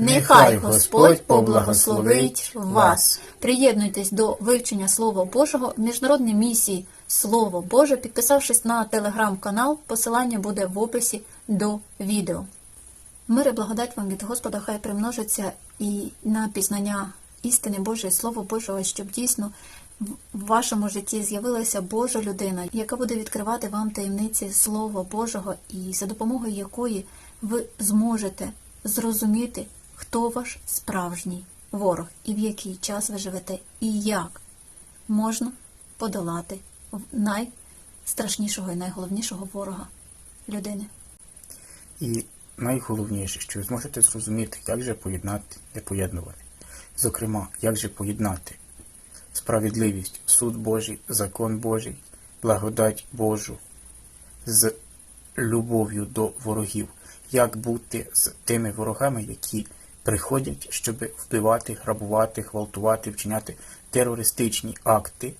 Нехай Господь поблагословить вас. Приєднуйтесь до вивчення Слова Божого в міжнародній місії Слово Боже, підписавшись на телеграм-канал. Посилання буде в описі до відео. Мир і благодать вам від Господа хай примножиться і на пізнання істини Божої, Слова Божого, щоб дійсно в вашому житті з'явилася Божа людина, яка буде відкривати вам таємниці Слова Божого, і за допомогою якої ви зможете зрозуміти, хто ваш справжній ворог, і в який час ви живете, і як можна подолати найстрашнішого і найголовнішого ворога людини. І найголовніше, що ви зможете зрозуміти, як же поєднати, не поєднувати. Зокрема, як же поєднати справедливість, суд Божий, закон Божий, благодать Божу з любов'ю до ворогів, як бути з тими ворогами, які приходять, щоб вбивати, грабувати, гвалтувати, вчиняти терористичні акти,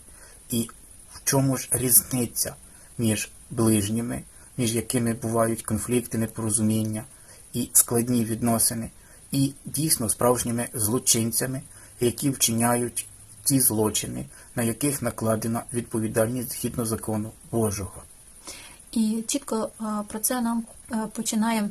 і в чому ж різниця між ближніми, між якими бувають конфлікти, непорозуміння і складні відносини, і дійсно справжніми злочинцями, які вчиняють ті злочини, на яких накладена відповідальність згідно закону Божого. І чітко про це нам починає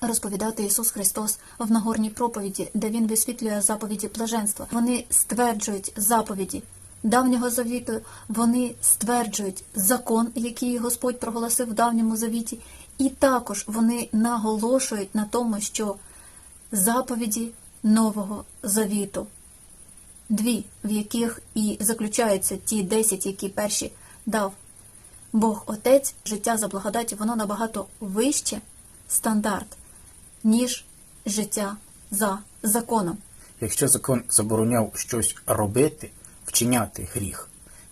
розповідати Ісус Христос в Нагорній проповіді, де Він висвітлює заповіді блаженства. Вони стверджують заповіді давнього завіту, вони стверджують закон, який Господь проголосив в давньому завіті, і також вони наголошують на тому, що заповіді Нового Завіту, дві, в яких і заключаються ті десять, які перші дав Бог Отець, життя за благодаті, воно набагато вище стандарт, ніж життя за законом. Якщо закон забороняв щось робити, вчиняти гріх,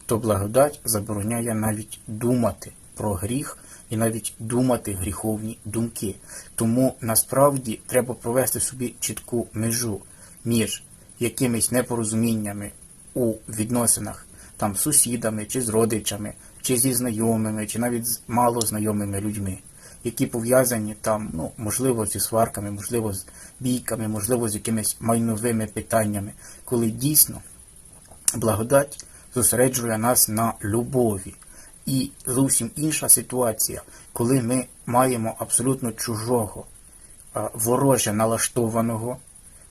то благодать забороняє навіть думати про гріх і навіть думати гріховні думки. Тому насправді треба провести собі чітку межу між якимись непорозуміннями у відносинах там з сусідами чи з родичами, чи зі знайомими, чи навіть з малознайомими людьми, які пов'язані там, ну, можливо, зі сварками, можливо, з бійками, можливо, з якимись майновими питаннями, коли дійсно благодать зосереджує нас на любові. І зовсім інша ситуація, коли ми маємо абсолютно чужого, вороже налаштованого,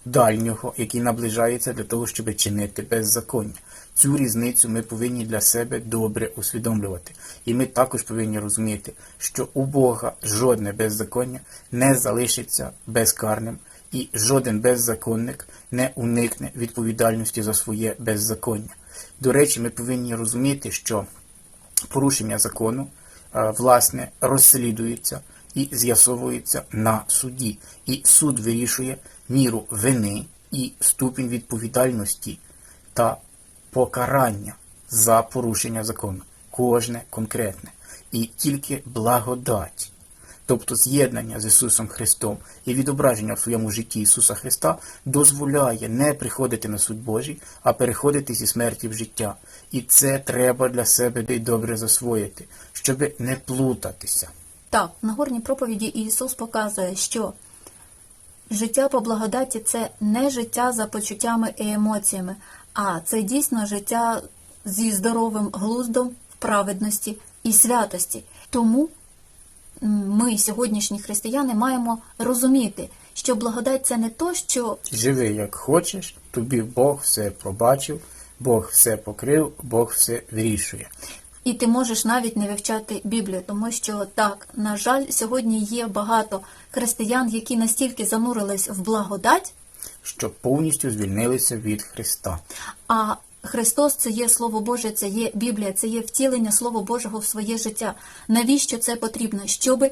дальнього, який наближається для того, щоб чинити беззаконня. Цю різницю ми повинні для себе добре усвідомлювати. І ми також повинні розуміти, що у Бога жодне беззаконня не залишиться безкарним, і жоден беззаконник не уникне відповідальності за своє беззаконня. До речі, ми повинні розуміти, що порушення закону е, власне розслідується і з'ясовується на суді, і суд вирішує міру вини і ступінь відповідальності та покарання за порушення закону, кожне конкретне, і тільки благодать. Тобто з'єднання з Ісусом Христом і відображення в своєму житті Ісуса Христа дозволяє не приходити на суд Божий, а переходити зі смерті в життя. І це треба для себе добре засвоїти, щоб не плутатися. Так, в Нагорній проповіді Ісус показує, що життя по благодаті це не життя за почуттями і емоціями, а це дійсно життя зі здоровим глуздом, праведності і святості. Тому ми, сьогоднішні християни, маємо розуміти, що благодать це не то, що Живи як хочеш, тобі Бог все пробачив, Бог все покрив, Бог все вирішує. І ти можеш навіть не вивчати Біблію, тому що так, на жаль, сьогодні є багато християн, які настільки занурились в благодать, Щоб повністю звільнилися від Христа. а Христос це є Слово Боже, це є Біблія, це є втілення Слова Божого в своє життя. Навіщо це потрібно? Щоби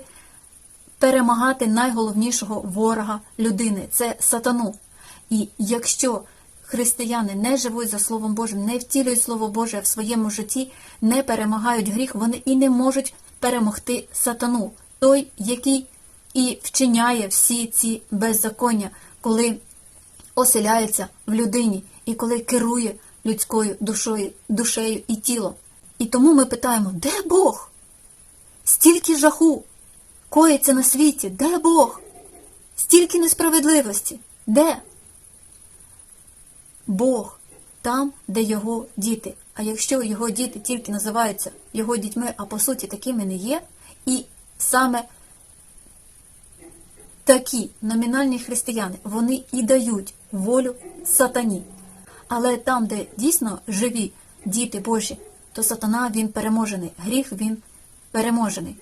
перемагати найголовнішого ворога людини це сатану. І якщо християни не живуть за Словом Божим, не втілюють Слово Боже в своєму житті, не перемагають гріх, вони і не можуть перемогти сатану, той, який і вчиняє всі ці беззаконня, коли оселяється в людині і коли керує людською душою, душею і тілом. І тому ми питаємо, де Бог? Стільки жаху коїться на світі, де Бог? Стільки несправедливості. Де? Бог там, де його діти. А якщо його діти тільки називаються його дітьми, а по суті такими не є, і саме такі номінальні християни, вони і дають волю сатані. Але там, де дійсно живі діти Божі, то сатана він переможений, гріх він переможений.